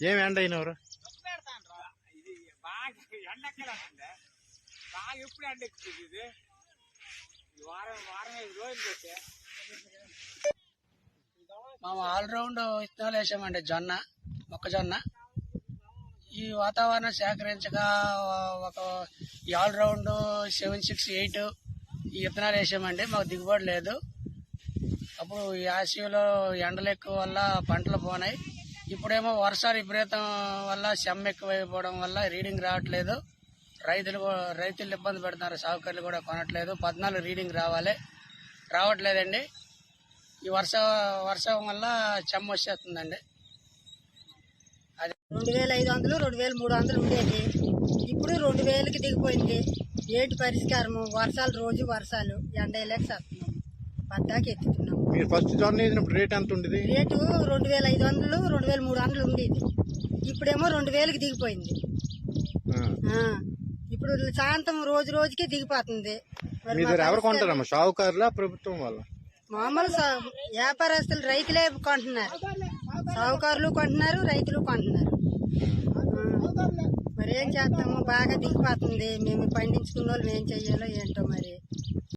ఏమి ఎండ అయినవరు ఇది బాగా ఎండెక్కలేదండి బాగా ఎప్పుడు ఎండ ఎక్కుతుంది ఇది ఈ వారం వారం ఐదు రోజులు పెట్టి మేము ఆల్రౌండ్ విత్తనాలు వేసామండి జొన్న. మొక్కజొన్న ఈ వాతావరణం సేకరించగా ఒక ఈ ఆల్రౌండ్ సెవెన్ సిక్స్ ఎయిట్ ఈ విత్తనాలు వేసామండి. మాకు దిగుబడి లేదు. అప్పుడు ఈ ఎండలు ఎక్కువ వల్ల పంటలు పోనాయి. ఇప్పుడేమో వర్షాలు విపరీతం వల్ల సెమ్మ ఎక్కువైపోవడం వల్ల రీడింగ్ రావట్లేదు. రైతులు రైతులు ఇబ్బంది పెడుతున్నారు. సాగుకర్లు కూడా కొనట్లేదు. పద్నాలుగు రీడింగ్ రావాలి. రావట్లేదండి. ఈ వర్ష వర్షం వల్ల చెమ్మ వచ్చేస్తుందండి. రెండు వేల ఐదు వందలు రెండు వేల మూడు వందలు ఉండేది. ఇప్పుడు రెండు వేలకి దిగిపోయింది. ఏటి పరిష్కారము? వర్షాలు రోజు వర్షాలు ఎండలేక చేస్తున్నాం పద్దాకి ఎత్తుతున్నాం మీరు ఫస్ట్ జొన్న వేసినప్పుడు రేట్ ఎంత ఉండేది? రేటు రెండు వేల ఐదు వందలు రెండు వేల మూడు వందలు ఉండేది. ఇప్పుడేమో రెండు వేలకి దిగిపోయింది. ఇప్పుడు సాయంత్రం రోజు రోజుకి దిగిపోతుంది. ఎవరు కొంటారమ్మా? షావుకారులా ప్రభుత్వం వాళ్ళ? మామూలు వ్యాపారస్తులు రైతులే కొంటున్నారు. సావుకారులు కొంటున్నారు రైతులు కొంటున్నారు. మరి ఏం చేస్తాము? బాగా దిగిపోతుంది. మేము పండించుకున్న వాళ్ళు ఏం చెయ్యాలో ఏంటో మరి.